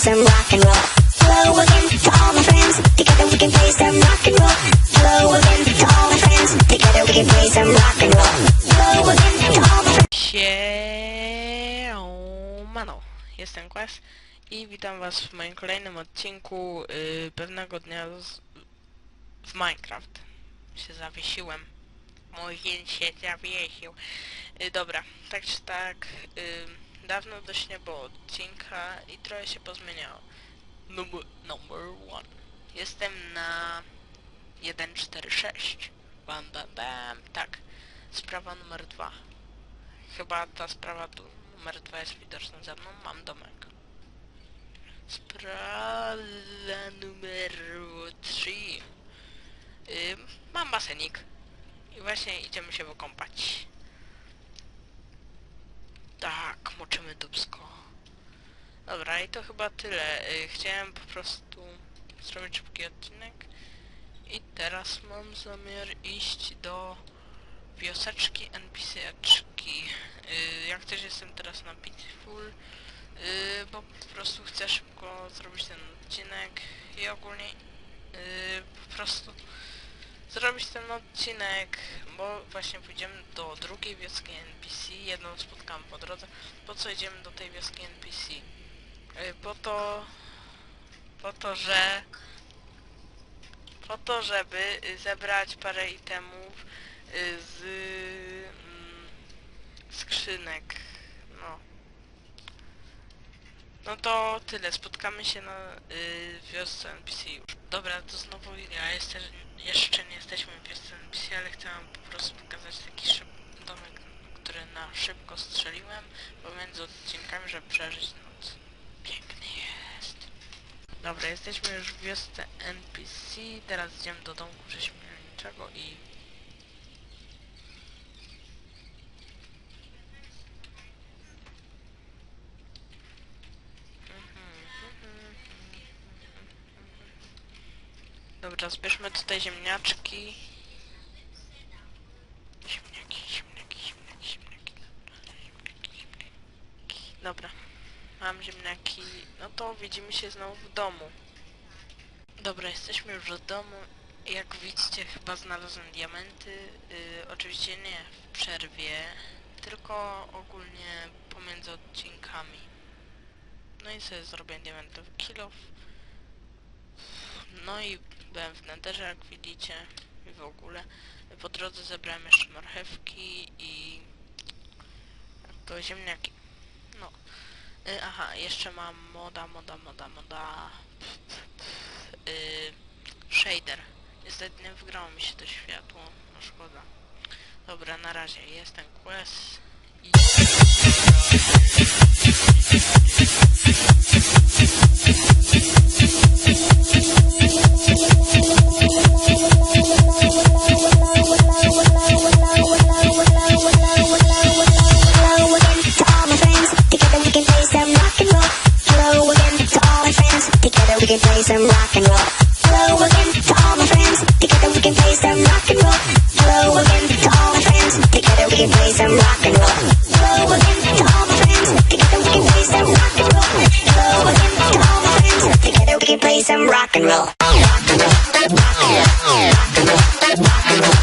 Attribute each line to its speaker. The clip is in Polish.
Speaker 1: play some rock and roll. Hello again to all my friends. Together we can play some rock and roll. Hello again to all my friends. Together we can play some rock and roll. Hello again to all my friends.
Speaker 2: Siemano, jestem Quest i witam was w moim kolejnym odcinku yy, pewnego dnia z, w Minecraft. Się zawiesiłem. Mój się zawiesił. Yy, dobra, tak czy tak... Yy, dawno dość nie było odcinka i trochę się pozmieniało. Number, number one. Jestem na 1.4.6. Bam, bam, bam. Tak. Sprawa numer dwa. Chyba ta sprawa tu, numer dwa jest widoczna za mną. Mam domek. Sprawa numer 3. Ym, mam basenik. I właśnie idziemy się wykąpać. Tak, moczymy dubsko. Dobra, i to chyba tyle. Y, chciałem po prostu zrobić szybki odcinek. I teraz mam zamiar iść do wioseczki NPC-eczki. Yy, jak też jestem teraz na Pitiful, yy, bo po prostu chcę szybko zrobić ten odcinek i ogólnie po prostu zrobić ten odcinek, bo właśnie pójdziemy do drugiej wioski NPC, jedną spotkamy po drodze. Po co idziemy do tej wioski NPC? Yy, po to, po to, że po to, żeby y, zebrać parę itemów y, z mm, skrzynek. No. No to tyle, spotkamy się na y, wiosce NPC już. Dobra, to znowu ja jestem, jeszcze nie jesteśmy w wiosce NPC, ale chciałem po prostu pokazać taki szyb, domek, który na szybko strzeliłem pomiędzy odcinkami, żeby przeżyć noc. Piękny jest. Dobra, jesteśmy już w wiosce NPC, teraz idziemy do domku prześmienniczego i... Dobra, zbierzmy tutaj ziemniaczki. Ziemniaki, ziemniaki, ziemniaki, ziemniaki. Dobra. Mam ziemniaki. No to widzimy się znowu w domu. Dobra, jesteśmy już w domu. Jak widzicie, chyba znalazłem diamenty. Yy, oczywiście nie w przerwie, tylko ogólnie pomiędzy odcinkami. No i sobie zrobię diamentowy kilof. No i byłem w netherze, jak widzicie. I w ogóle. Po drodze zebrałem jeszcze marchewki i... To ziemniaki. No. Y, aha, jeszcze mam moda, moda, moda, moda. Y, shader. Niestety nie wygrało mi się to światło. No szkoda. Dobra, na razie. Jestem Quest. I... Hello
Speaker 1: play some rock and roll. Hello again to all my friends. Together we can play some rock and roll. Hello again to all my friends. Together we can play some rock and roll. Hello again to all my friends. Together we can play some rock and roll. Hello again to all my friends. Together we can play some rock and roll. Rock and roll. Rock and roll. Rock and roll. Rock and roll.